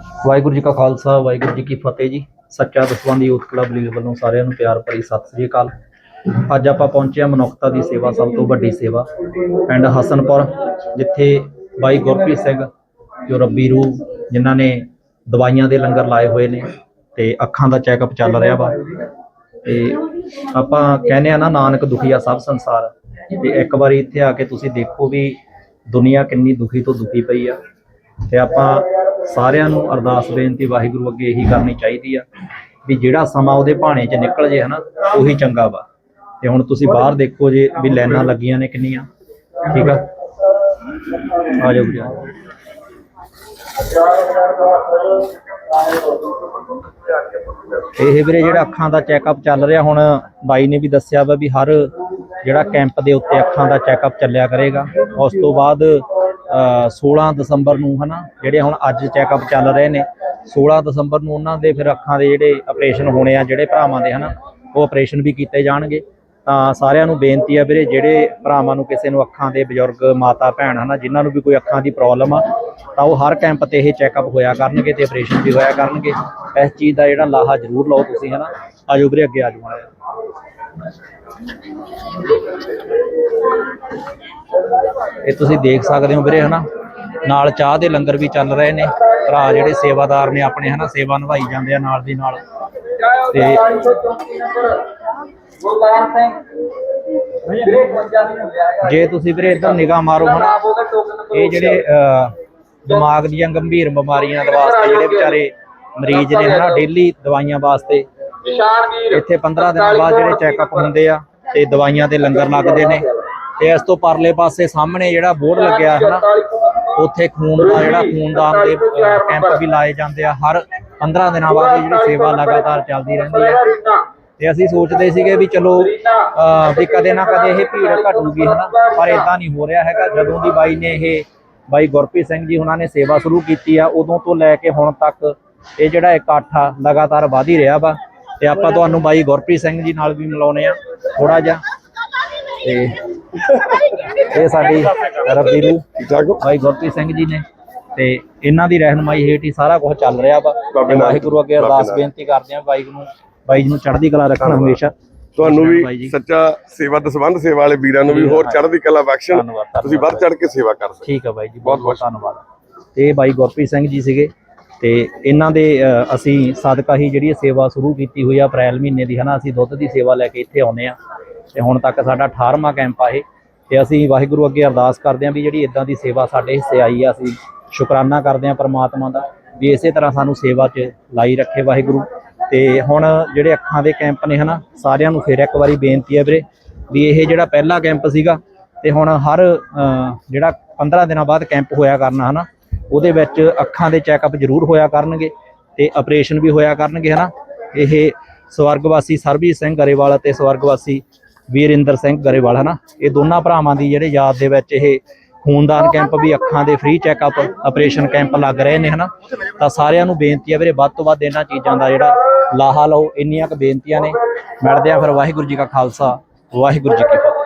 ਵਾਹਿਗੁਰੂ ਜੀ ਕਾ ਖਾਲਸਾ, ਵਾਹਿਗੁਰੂ ਜੀ ਕੀ ਫਤਿਹ ਜੀ। ਸੱਚਾ ਦਸਵੰਦ ਯੂਥ ਕਲੱਬ ਲੀਗ ਵੱਲੋਂ ਸਾਰਿਆਂ ਨੂੰ ਪਿਆਰ ਭਰੀ ਸਤਿ ਸ੍ਰੀ ਅਕਾਲ। ਅੱਜ ਆਪਾਂ ਪਹੁੰਚੇ ਹਾਂ ਮਨੁੱਖਤਾ ਦੀ ਸੇਵਾ, ਸਭ ਤੋਂ ਵੱਡੀ ਸੇਵਾ, ਪਿੰਡ ਹਸਨਪੁਰ, ਜਿੱਥੇ ਬਾਈ ਗੁਰਪ੍ਰੀਤ ਸਿੰਘ, ਜੋ ਰੱਬੀ ਰੂਹ, ਜਿਨ੍ਹਾਂ ਨੇ ਦਵਾਈਆਂ ਦੇ ਲੰਗਰ ਲਾਏ ਹੋਏ ਨੇ ਤੇ ਅੱਖਾਂ ਦਾ ਚੈੱਕਅਪ ਚੱਲ ਰਿਹਾ ਵਾ। ਤੇ ਆਪਾਂ ਕਹਿੰਦੇ ਆ ਨਾ, ਨਾਨਕ ਦੁਖੀਆ ਸਭ ਸੰਸਾਰ। ਤੇ ਇੱਕ ਵਾਰੀ ਇੱਥੇ ਆ ਕੇ ਤੁਸੀਂ ਦੇਖੋ ਵੀ ਦੁਨੀਆ ਕਿੰਨੀ ਦੁਖੀ ਤੋਂ ਦੁਖੀ ਪਈ ਆ। ਤੇ ਆਪਾਂ ਸਾਰਿਆਂ ਨੂੰ ਅਰਦਾਸ ਬੇਨਤੀ ਵਾਹਿਗੁਰੂ ਅੱਗੇ ਇਹੀ ਕਰਨੀ ਚਾਹੀਦੀ ਆ ਵੀ ਜਿਹੜਾ ਸਮਾਂ ਉਹਦੇ ਭਾਣੇ 'ਚ ਨਿਕਲ ਜੇ ਹਨਾ, ਉਹੀ ਚੰਗਾ ਵਾ। ਤੇ ਹੁਣ ਤੁਸੀਂ ਬਾਹਰ ਦੇਖੋ ਜੇ ਵੀ ਲਾਈਨਾਂ ਲੱਗੀਆਂ ਨੇ ਕਿੰਨੀਆਂ। ਠੀਕ ਆ? ਆ ਜਾਓ ਜੀ ਇਹ ਵੀਰੇ ਜਿਹੜਾ ਅੱਖਾਂ ਦਾ ਚੈੱਕਅਪ ਚੱਲ ਰਿਹਾ, ਹੁਣ ਬਾਈ ਨੇ ਵੀ ਦੱਸਿਆ ਵਾ ਵੀ ਹਰ ਜਿਹੜਾ ਕੈਂਪ ਦੇ ਉੱਤੇ ਅੱਖਾਂ ਦਾ ਚੈੱਕਅਪ ਚੱਲਿਆ ਕਰੇਗਾ। ਉਸ ਤੋਂ ਬਾਅਦ 16 ਦਸੰਬਰ ਨੂੰ, ਹਨਾ, ਜਿਹੜੇ ਹੁਣ ਅੱਜ ਚੈੱਕਅਪ ਚੱਲ ਰਹੇ ਨੇ 16 ਦਸੰਬਰ ਨੂੰ ਉਹਨਾਂ ਦੇ ਫਿਰ ਅੱਖਾਂ ਦੇ ਜਿਹੜੇ ਆਪਰੇਸ਼ਨ ਹੋਣੇ ਆ, ਜਿਹੜੇ ਭਰਾਵਾਂ ਦੇ, ਹਨਾ, ਉਹ ਆਪਰੇਸ਼ਨ ਵੀ ਕੀਤੇ ਜਾਣਗੇ। ਤਾਂ ਸਾਰਿਆਂ ਨੂੰ ਬੇਨਤੀ ਆ ਵੀਰੇ, ਜਿਹੜੇ ਭਰਾਵਾਂ ਨੂੰ ਕਿਸੇ ਨੂੰ ਅੱਖਾਂ ਦੇ ਬਜ਼ੁਰਗ ਮਾਤਾ ਭੈਣ, ਹਨਾ, ਜਿਨ੍ਹਾਂ ਨੂੰ ਵੀ ਕੋਈ ਅੱਖਾਂ ਦੀ ਪ੍ਰੋਬਲਮ ਆ, ਤਾਂ ਉਹ ਹਰ ਕੈਂਪ ਤੇ ਇਹ ਚੈੱਕਅਪ ਹੋਇਆ ਕਰਨਗੇ ਤੇ ਆਪਰੇਸ਼ਨ ਵੀ ਹੋਇਆ ਕਰਨਗੇ। ਇਸ ਚੀਜ਼ ਦਾ ਜਿਹੜਾ ਲਾਹਾ ਜ਼ਰੂਰ ਲਓ ਤੁਸੀਂ, ਹਨਾ। ਆਜੋ ਵੀਰੇ, ਅੱਗੇ ਆਜੋ। ਮਾੜਾ ਜਿਹਾ। ਇਹ ਤੁਸੀਂ ਦੇਖ ਸਕਦੇ ਹੋ ਵੀਰੇ ਹਨਾ? ਨਾਲ ਚਾਹ ਦੇ ਲੰਗਰ ਵੀ ਚੱਲ ਰਹੇ ਨੇ। ਭਰਾ ਜਿਹੜੇ ਸੇਵਾਦਾਰ ਨੇ ਆਪਣੇ ਹਨਾ ਸੇਵਾ ਨਿਭਾਈ ਜਾਂਦੇ ਆ ਨਾਲ ਦੀ ਨਾਲ। ਤੇ ਜੇ ਤੁਸੀਂ ਵੀਰੇ ਇਧਰ ਨਿਗਾਹ ਮਾਰੋ ਹਨਾ ਇਹ ਜਿਹੜੇ ਅਹ, ਦਿਮਾਗ ਦੀਆਂ ਗੰਭੀਰ ਬਿਮਾਰੀਆਂ ਦੇ ਵਾਸਤੇ ਜਿਹੜੇ ਵਿਚਾਰੇ ਮਰੀਜ਼ ਨੇ ਹਨਾ ਡੇਲੀ ਦਵਾਈਆਂ ਵਾਸਤੇ ਇੱਥੇ 15 ਦਿਨਾਂ ਬਾਅਦ ਜਿਹੜੇ ਚੈੱਕਅਪ ਹੁੰਦੇ ਆ ਤੇ ਦਵਾਈਆਂ ਦੇ ਲੰਗਰ ਲੱਗਦੇ ਨੇ। ਤੇ ਇਸ ਤੋਂ ਪਰਲੇ ਪਾਸੇ ਸਾਹਮਣੇ ਜਿਹੜਾ ਬੋਰਡ ਲੱਗਿਆ ਹੈ ਨਾ ਉੱਥੇ ਖੂਨ ਦਾ ਜਿਹੜਾ ਖੂਨਦਾਨ ਦੇ ਕੈਂਪ ਵੀ ਲਾਏ ਜਾਂਦੇ ਆ। ਹਰ 15 ਦਿਨਾਂ ਬਾਅਦ ਜਿਹੜੀ ਸੇਵਾ ਲਗਾਤਾਰ ਚੱਲਦੀ ਰਹਿੰਦੀ ਹੈ ਤੇ ਅਸੀਂ ਸੋਚਦੇ ਸੀਗੇ ਵੀ ਚਲੋ ਵੀ ਕਦੇ ਨਾ ਕਦੇ ਇਹ ਭੀੜ ਘਟੂਗੀ ਹਨਾ? ਪਰ ਇਦਾਂ ਨਹੀਂ ਹੋ ਰਿਹਾ ਹੈਗਾ। ਜਦੋਂ ਦੀ ਬਾਈ ਨੇ ਇਹ ਬਾਈ ਗੁਰਪ੍ਰੀਤ ਸਿੰਘ ਜੀ ਉਹਨਾਂ ਨੇ ਸੇਵਾ ਸ਼ੁਰੂ ਕੀਤੀ ਆ ਉਦੋਂ ਤੋਂ ਲੈ ਕੇ ਹੁਣ ਤੱਕ ਇਹ ਜਿਹੜਾ ਇਕੱਠ ਆ ਲਗਾਤਾਰ ਵਧ ਹੀ ਰਿਹਾ ਵਾ। ਤੇ ਆਪਾਂ ਤੁਹਾਨੂੰ ਬਾਈ ਗੁਰਪ੍ਰੀਤ ਸਿੰਘ ਜੀ ਨਾਲ ਵੀ ਮਿਲਾਉਨੇ ਆ ਥੋੜਾ ਜਿਹਾ। ਤੇ ਇਹ ਸਾਡੀ ਰੱਬੀ ਨੂੰ ਬਾਈ ਗੁਰਪ੍ਰੀਤ ਸਿੰਘ ਜੀ ਨੇ। ਤੇ ਇਹਨਾਂ ਦੀ ਰਹਿਨਮਾਈ ਹੇਠ ਹੀ ਸਾਰਾ ਕੁਝ ਚੱਲ ਰਿਹਾ ਵਾ। ਤੇ ਵਾਹਿਗੁਰੂ ਅੱਗੇ ਅਰਦਾਸ ਬੇਨਤੀ ਕਰਦੇ ਆ ਬਾਈ ਨੂੰ ਬਾਈ ਜੀ ਨੂੰ ਚੜ੍ਹਦੀ ਕਲਾ ਰੱਖਣ ਹਮੇਸ਼ਾ। ਤੁਹਾਨੂੰ। ਵੀ ਸੱਚਾ ਸੇਵਾ ਦਸਵੰਧ ਸੇਵਾ ਵਾਲੇ ਵੀਰਾਂ ਨੂੰ ਵੀ ਹੋਰ ਚੜ੍ਹਦੀ ਕਲਾ ਬਖਸ਼ਣ। ਤੁਸੀਂ ਵੱਧ ਚੜ੍ਹ ਕੇ ਸੇਵਾ ਕਰ ਸਕੋ ਠੀਕ ਹੈ ਬਾਈ ਜੀ ਬਹੁਤ ਬਹੁਤ ਧੰਨਵਾਦ। ਤੇ ਇਹ ਬਾਈ ਗੁਰਪ੍ਰੀਤ ਸਿੰਘ ਜੀ ਸੀਗੇ। ਤੇ ਇਹਨਾਂ ਦੇ ਅਸੀਂ ਸਦਕਾ ਹੀ ਜਿਹੜੀ ਸੇਵਾ ਸ਼ੁਰੂ ਕੀਤੀ ਹੋਈ ਆ ਅਪ੍ਰੈਲ ਮਹੀਨੇ ਦੀ, ਹਨਾ, ਅਸੀਂ ਦੁੱਧ ਦੀ ਸੇਵਾ ਲੈ ਕੇ ਇੱਥੇ ਆਉਨੇ ਆ। ਤੇ ਹੁਣ ਤੱਕ ਸਾਡਾ 18ਵਾਂ ਕੈਂਪ ਆ ਇਹ। ਤੇ ਅਸੀਂ ਵਾਹਿਗੁਰੂ ਅੱਗੇ ਅਰਦਾਸ ਕਰਦੇ ਹਾਂ ਵੀ ਜਿਹੜੀ ਇਦਾਂ ਦੀ ਸੇਵਾ ਸਾਡੇ ਹਿੱਸੇ ਆਈ ਆ, ਅਸੀਂ ਸ਼ੁਕਰਾਨਾ ਕਰਦੇ ਹਾਂ ਪਰਮਾਤਮਾ ਦਾ ਵੀ ਇਸੇ ਤਰ੍ਹਾਂ ਸਾਨੂੰ ਸੇਵਾ 'ਚ ਲਾਈ ਰੱਖੇ ਵਾਹਿਗੁਰੂ। ਤੇ ਹੁਣ ਜਿਹੜੇ ਅੱਖਾਂ ਦੇ ਕੈਂਪ ਨੇ, ਹਨਾ, ਸਾਰਿਆਂ ਨੂੰ ਫਿਰ ਇੱਕ ਵਾਰੀ ਬੇਨਤੀ ਹੈ ਵੀਰੇ ਵੀ ਇਹ ਜਿਹੜਾ ਪਹਿਲਾ ਕੈਂਪ ਸੀਗਾ, ਤੇ ਹੁਣ ਹਰ ਜਿਹੜਾ 15 ਦਿਨਾਂ ਬਾਅਦ ਕੈਂਪ ਹੋਇਆ ਕਰਨਾ, ਹਨਾ ਉਹਦੇ ਵਿੱਚ ਅੱਖਾਂ ਦੇ ਚੈੱਕਅਪ ਜ਼ਰੂਰ ਹੋਇਆ ਕਰਨਗੇ ਤੇ ਆਪਰੇਸ਼ਨ ਵੀ ਹੋਇਆ ਕਰਨਗੇ ਹਨਾ? ਇਹ ਸਵਰਗਵਾਸੀ ਸਰਬਜੀਤ ਸਿੰਘ ਗਰੇਵਾਲ ਅਤੇ ਸਵਰਗਵਾਸੀ ਵੀਰਿੰਦਰ ਸਿੰਘ ਗਰੇਵਾਲ ਹਨਾ? ਇਹ ਦੋਨਾਂ ਭਰਾਵਾਂ ਦੀ ਜਿਹੜੇ ਯਾਦ ਦੇ ਵਿੱਚ ਇਹ ਖੂਨਦਾਨ ਕੈਂਪ ਵੀ ਅੱਖਾਂ ਦੇ ਫ੍ਰੀ ਚੈੱਕਅਪ ਆਪਰੇਸ਼ਨ ਕੈਂਪ ਲੱਗ ਰਹੇ ਨੇ ਹਨਾ? ਤਾਂ ਸਾਰਿਆਂ ਨੂੰ ਬੇਨਤੀ ਹੈ ਵੀਰੇ ਵੱਧ ਤੋਂ ਵੱਧ ਇਹਨਾਂ ਚੀਜ਼ਾਂ ਦਾ ਜਿਹੜਾ ਲਾਹਾ ਲਓ ਇੰਨੀਆਂ ਕੁ ਬੇਨਤੀਆਂ ਨੇ। ਮਿਲਦੇ ਆ ਫਿਰ ਵਾਹਿਗੁਰੂ ਜੀ ਕਾ ਖਾਲਸਾ ਵਾਹਿਗੁਰੂ ਜੀ ਕੀ ਫਤਿਹ।